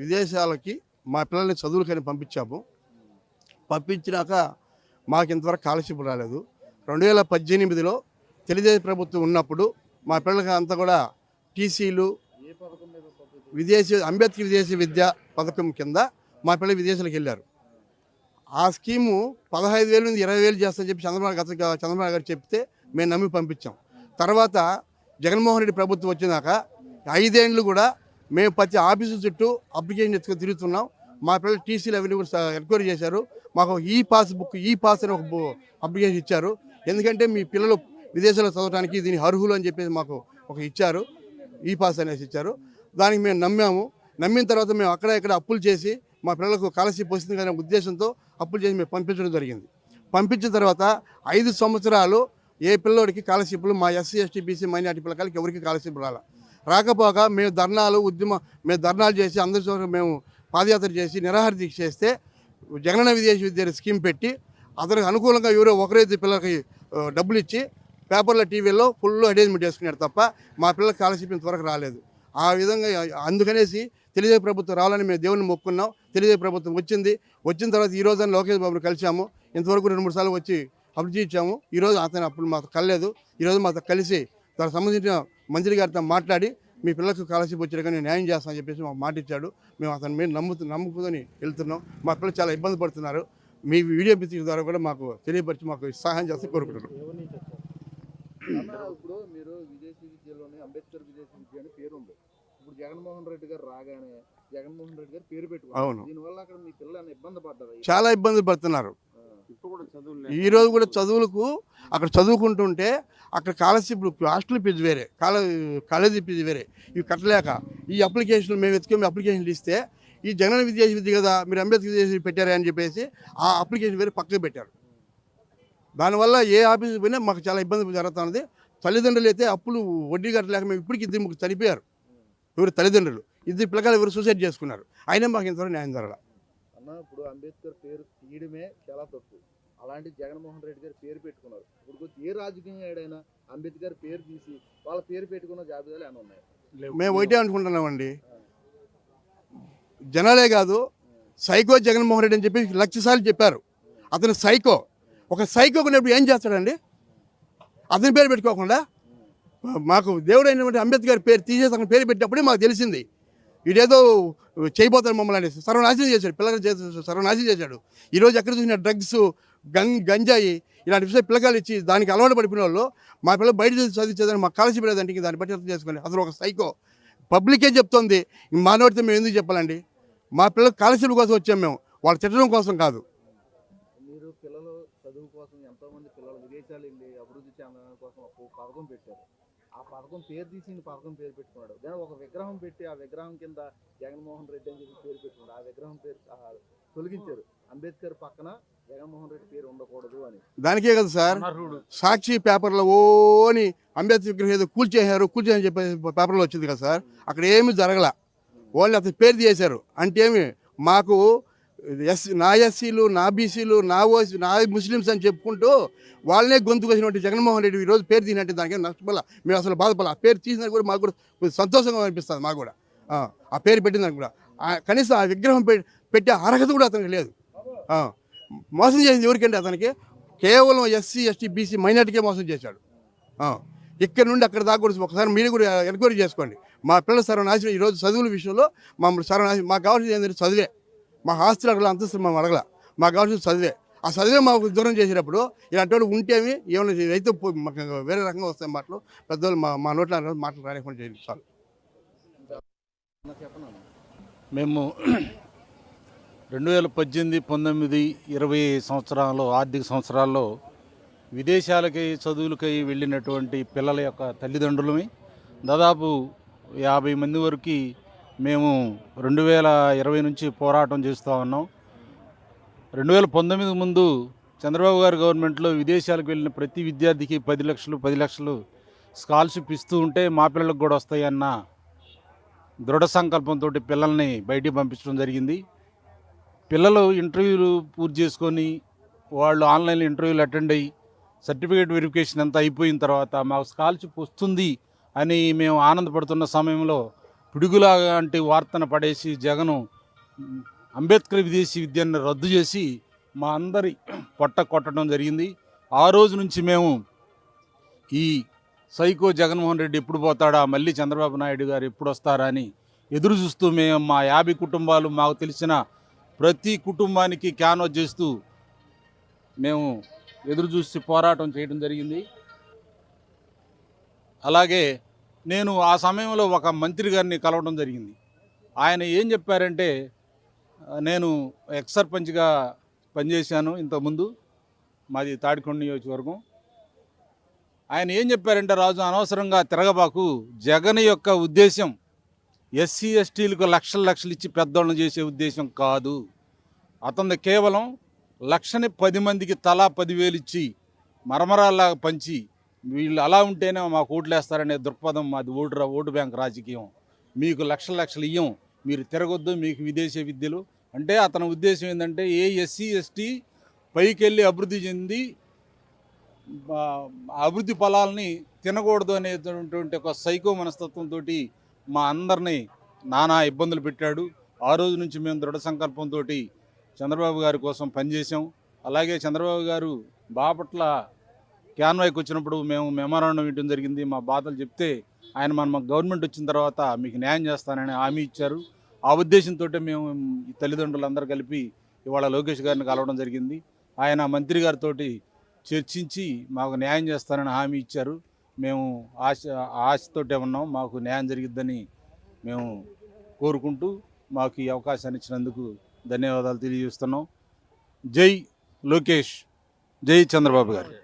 విదేశాలకి మా పిల్లల్ని చదువులకని పంపించాము. పంపించినాక మాకు ఇంతవరకు స్కాలర్షిప్ రాలేదు. రెండు వేల పద్దెనిమిదిలో తెలుగుదేశం ప్రభుత్వం ఉన్నప్పుడు మా పిల్లలకి అంతా కూడా టీసీలు విదేశీ అంబేద్కర్ విదేశీ విద్య పథకం కింద మా పిల్లలు విదేశాలకు వెళ్ళారు. ఆ స్కీము పదహైదు వేలు నుంచి ఇరవై వేలు చేస్తామని చెప్పి చంద్రబాబు గత చంద్రబాబు గారు చెప్తే మేము నమ్మి పంపించాం. తర్వాత జగన్మోహన్ రెడ్డి ప్రభుత్వం వచ్చినాక ఐదేండ్లు కూడా మేము ప్రతి ఆఫీసు చుట్టూ అప్లికేషన్ ఎత్తుకొని తిరుగుతున్నాం. మా పిల్లలు టీసీలు అవన్నీ కూడా ఎంక్వైరీ చేశారు. మాకు ఈ పాస్ బుక్ ఈ పాస్ అని ఒక బు- అప్లికేషన్ ఇచ్చారు. ఎందుకంటే మీ పిల్లలు విదేశాల్లో చదవడానికి దీని అర్హులు అని చెప్పేసి మాకు ఒక ఇచ్చారు. ఈ పాస్ అనేసి ఇచ్చారు. దానికి మేము నమ్మాము. నమ్మిన తర్వాత మేము అక్కడ ఇక్కడ అప్పులు చేసి మా పిల్లలకు స్కాలర్షిప్ వస్తుంది కానీ ఉద్దేశంతో అప్పులు చేసి మేము పంపించడం జరిగింది. పంపించిన తర్వాత ఐదు సంవత్సరాలు ఏ పిల్లోడికి స్కాలర్షిప్లు మా ఎస్సీ ఎస్టీ బీసీ మైనార్టీ పిల్లకాయలకి ఎవరికి స్కాలర్షిప్ రాలా. రాకపోగా మేము ధర్నాలు ఉద్యమ మేము ధర్నాలు చేసి అందరి చోట మేము పాదయాత్ర చేసి నిరాహార దీక్ష చేస్తే జగనన్న విదేశీ విద్య స్కీమ్ పెట్టి అతనికి అనుకూలంగా ఎవరో ఒకరైతే పిల్లలకి డబ్బులు ఇచ్చి పేపర్లో టీవీలో ఫుల్ అడ్వర్టైజ్మెంట్ చేసుకున్నాడు తప్ప మా పిల్లలకి స్కాలర్షిప్ ఇంతవరకు రాలేదు. ఆ విధంగా అందుకనేసి తెలుగుదేశం ప్రభుత్వం రావాలని మేము దేవుని మొక్కున్నాం. తెలుగుదేశం ప్రభుత్వం వచ్చింది. వచ్చిన తర్వాత ఈ రోజు లోకేష్ బాబుని కలిసాము ఇంతవరకు రెండు మూడు సార్లు వచ్చి అభివృద్ధి ఇచ్చాము. ఈరోజు అతను అప్పుడు మాకు కలలేదు. ఈరోజు మాతో కలిసి దానికి సంబంధించిన మంత్రి గారితో మాట్లాడి మీ పిల్లలకు స్కాలర్షిప్ వచ్చారు కానీ న్యాయం చేస్తామని చెప్పేసి మాకు మాట ఇచ్చాడు మేము అతని మీద నమ్ముతు నమ్ముకుని వెళ్తున్నాం. మా పిల్లలు చాలా ఇబ్బంది పడుతున్నారు. మీ వీడియో పిచ్చి ద్వారా కూడా మాకు తెలియపరిచి మాకు సహాయం చేస్తే కోరుకుంటున్నాం. ఇప్పుడు మీరు విదేశీ విద్యలోనే అంబేద్కర్ విదేశీ విద్య అని పేరు ఉంది ఇప్పుడు జగన్మోహన్ రెడ్డి గారు రాగానే జగన్మోహన్ రెడ్డి గారు పేరు పెట్టుకున్నారు. అవును. దీనివల్ల అక్కడ మీ పిల్లలు ఇబ్బంది పడ్డారు? చాలా ఇబ్బంది పడుతున్నారు. ఈరోజు కూడా కూడా చదువులకు అక్కడ చదువుకుంటుంటే అక్కడ స్కాలర్షిప్లు హాస్టల్ ఫీజు వేరే కాలేజ్ కాలేజీ ఫీజు వేరే. ఇవి కట్టలేక ఈ అప్లికేషన్లు మేము వెతుకుని అప్లికేషన్లు ఇస్తే ఈ జగన్ విద్యా విద్య కదా మీరు అంబేద్కర్ చేసి పెట్టారే అని చెప్పేసి ఆ అప్లికేషన్ వేరే పక్కకు పెట్టారు. దానివల్ల ఏ ఆఫీస్కి పోయినా మాకు చాలా ఇబ్బంది జరుగుతున్నది. తల్లిదండ్రులు అయితే అప్పులు వడ్డీ కట్టలేక మేము ఇప్పటికి ఇద్దరు చనిపోయారు. ఎవరు తల్లిదండ్రులు. ఇద్దరు పిల్లకాయలు ఎవరు సూసైడ్ చేసుకున్నారు. అయినా మాకు ఇంతవరకు న్యాయం జరగల. అన్న ఇప్పుడు అంబేద్కర్ పేరు తీయడమే చాలా తప్పు. అలాంటి జగన్మోహన్ రెడ్డి గారు పేరు పెట్టుకున్నారు. ఇప్పుడు కొంచెం ఏ రాజకీయ నాయుడైనా అంబేద్కర్ పేరు తీసి వాళ్ళ పేరు పెట్టుకున్న జాబితాలు ఏమైనా ఉన్నాయి? మేము ఒకటే అనుకుంటున్నామండి. జనాలే కాదు సైకో జగన్మోహన్ రెడ్డి అని చెప్పి లక్ష సార్లు చెప్పారు. అతను సైకో. ఒక సైకో ఉన్నప్పుడు ఏం చేస్తాడండి? అతని పేరు పెట్టుకోకుండా? మాకు దేవుడైనటువంటి అంబేద్కర్ పేరు తీసేసి అతని పేరు పెట్టినప్పుడే మాకు తెలిసింది. వీడేదో చేయబోతాడు మమ్మల్ని అనేసి. సర్వనాశనం చేశాడు పిల్లలు చేసి సర్వనాశనం చేశాడు. ఈరోజు ఎక్కడ చూసిన డ్రగ్స్ గం గంజాయి ఇలాంటి విషయాలు పిల్లకాయలు ఇచ్చి దానికి అలవాటు పడిపోయిన వాళ్ళు మా పిల్లలు బయట చదివించేదని మాకు కాలేజీ లేదంటే దాన్ని బట్టి అర్థం చేసుకోండి. అసలు ఒక సైకో పబ్లికే చెప్తోంది? మానవుడితో మేము ఎందుకు చెప్పాలండి? మా పిల్లలు కాలేజీల కోసం వచ్చాం మేము. వాళ్ళు తిట్టడం కోసం కాదు. మీరు పిల్లలు చదువు కోసం ఎంతోమంది పిల్లలు విదేశాలు వెళ్ళి అభివృద్ధి చెందడం కోసం ఒక పథకం పెట్టారు. ఆ పథకం పేరు తీసి పథకం పేరు పెట్టుకున్నాడు. దాని ఒక విగ్రహం పెట్టి ఆ విగ్రహం కింద జగన్మోహన్ రెడ్డి అని చెప్పి పేరు పెట్టుకున్నాడు. ఆ విగ్రహం పేరు తొలగించారు. అంబేద్కర్ పక్కన జగన్మోహన్ రెడ్డి పేరు ఉండకూడదు అని. దానికే కదా సార్? సాక్షి పేపర్లో ఓ అని అంబేద్కర్ విగ్రహం ఏదో కూల్చేశారు కూల్చేయని చెప్పి పేపర్లో వచ్చింది కదా సార్. అక్కడ ఏమీ జరగల. ఓన్లీ అతని పేరు తీసేశారు. అంటే ఏమి? మాకు ఎస్ నా ఎస్సీలు నా బీసీలు నా ఓసీ నా ముస్లిమ్స్ అని చెప్పుకుంటూ వాళ్ళనే గొంతు వచ్చినటువంటి జగన్మోహన్ రెడ్డి ఈరోజు పేరు తీసినట్టు దానికి నష్టపల మేము అసలు బాధపడాలి. ఆ పేరు తీసినా కూడా మాకు కూడా సంతోషంగా అనిపిస్తుంది మాకు కూడా. ఆ, పేరు పెట్టిన కూడా. కనీసం ఆ విగ్రహం పె- పెట్టే అర్హత కూడా అతనికి లేదు. మోసం చేసింది ఎవరికంటే అతనికి? కేవలం ఎస్సీ ఎస్టీ బీసీ మైనార్టీకే మోసం చేశాడు. ఇక్కడ నుండి అక్కడ దాకా కూడా ఒకసారి మీరు కూడా ఎంక్వైరీ చేసుకోండి. మా పిల్లల సర్వనాశనం ఈరోజు చదువుల విషయంలో మమ్మల్ని సర్వనాశనం మాకు కావాల్సింది ఏంటంటే చదివే. మా ఆస్తులు అడగల అంతస్తు మేము అడగల. మాకు కావాల్సిన చదివే. ఆ చదివే మాకు దూరం చేసేటప్పుడు ఇలాంటి వాళ్ళు ఉంటేమి ఏమైనా అయితే మాకు వేరే రకంగా వస్తాయి మాటలు. పెద్దవాళ్ళు మా మా నోట్లో మాటలు రానికుండా చేయండి మేము రెండు వేల పద్దెనిమిది పంతొమ్మిది ఇరవై సంవత్సరాల్లో ఆర్థిక సంవత్సరాల్లో విదేశాలకి చదువులకై వెళ్ళినటువంటి పిల్లల యొక్క తల్లిదండ్రులమే. దాదాపు యాభై మంది వరకు మేము రెండు వేల ఇరవై నుంచి పోరాటం చేస్తూ ఉన్నాం. రెండు వేల పంతొమ్మిది ముందు చంద్రబాబు గారి గవర్నమెంట్లో విదేశాలకు వెళ్ళిన ప్రతి విద్యార్థికి పది లక్షలు పది లక్షలు స్కాలర్షిప్ ఇస్తూ ఉంటే మా పిల్లలకు కూడా వస్తాయన్న దృఢ సంకల్పంతో పిల్లల్ని బయటికి పంపించడం జరిగింది. పిల్లలు ఇంటర్వ్యూలు పూర్తి చేసుకొని వాళ్ళు ఆన్లైన్లో ఇంటర్వ్యూలు అటెండ్ అయ్యి సర్టిఫికేట్ వెరిఫికేషన్ అంతా అయిపోయిన తర్వాత మాకు స్కాలర్షిప్ వస్తుంది అని మేము ఆనందపడుతున్న సమయంలో పిడుగులాంటి వార్తను పడేసి జగను అంబేద్కర్ విదేశీ విద్యను రద్దు చేసి మా అందరి పొట్ట కొట్టడం జరిగింది. ఆ రోజు నుంచి మేము ఈ సైకో జగన్మోహన్ రెడ్డి ఎప్పుడు పోతాడా మళ్ళీ చంద్రబాబు నాయుడు గారు ఎప్పుడు వస్తారా అని ఎదురు చూస్తూ మేము మా యాభై కుటుంబాలు మాకు తెలిసిన ప్రతి కుటుంబానికి క్యానో చేస్తూ మేము ఎదురు చూసి పోరాటం చేయడం జరిగింది. అలాగే నేను ఆ సమయంలో ఒక మంత్రి గారిని కలవడం జరిగింది. ఆయన ఏం చెప్పారంటే నేను ఎక్స్ సర్పంచ్గా పనిచేశాను ఇంతకుముందు మాది తాడికొండ నియోజకవర్గం. ఆయన ఏం చెప్పారంటే రాజు అనవసరంగా తిరగబాకు. జగన్ యొక్క ఉద్దేశం ఎస్సీ ఎస్టీలకు లక్షల లక్షలు ఇచ్చి పెద్దోళ్ళని చేసే ఉద్దేశం కాదు. అతని కేవలం లక్షని పది మందికి తలా పదివేలు ఇచ్చి మరమరాల్లాగా పంచి వీళ్ళు అలా ఉంటేనే మాకు ఓట్లేస్తారనే దృక్పథం మాది ఓటు ఓటు బ్యాంక్ రాజకీయం. మీకు లక్షల లక్షలు ఇయ్యం. మీరు తిరగొద్దు మీకు విదేశీ విద్యలు. అంటే అతని ఉద్దేశం ఏంటంటే ఏ ఎస్సీ ఎస్టీ పైకి వెళ్ళి అభివృద్ధి చెంది అభివృద్ధి ఫలాల్ని తినకూడదు అనేటువంటి ఒక సైకో మనస్తత్వంతో మా అందరినీ నానా ఇబ్బందులు పెట్టాడు. ఆ రోజు నుంచి మేము దృఢ సంకల్పంతో చంద్రబాబు గారి కోసం పనిచేసాం అలాగే చంద్రబాబు గారు బాపట్ల క్యాన్వాయ్కి వచ్చినప్పుడు మేము మెమోరాండం ఇవ్వడం జరిగింది. మా బాధలు చెప్తే ఆయన మన గవర్నమెంట్ వచ్చిన తర్వాత మీకు న్యాయం చేస్తానని హామీ ఇచ్చారు. ఆ ఉద్దేశంతో మేము తల్లిదండ్రులందరూ కలిపి ఇవాళ లోకేష్ గారిని కలవడం జరిగింది. ఆయన మంత్రి గారితో చర్చించి మాకు న్యాయం చేస్తానని హామీ ఇచ్చారు. మేము ఆశ ఆశతోటే ఉన్నాం. మాకు న్యాయం జరిగిద్దని మేము కోరుకుంటూ మాకు ఈ అవకాశాన్ని ఇచ్చినందుకు ధన్యవాదాలు తెలియజేస్తున్నాం. జై లోకేష్. జై చంద్రబాబు గారు.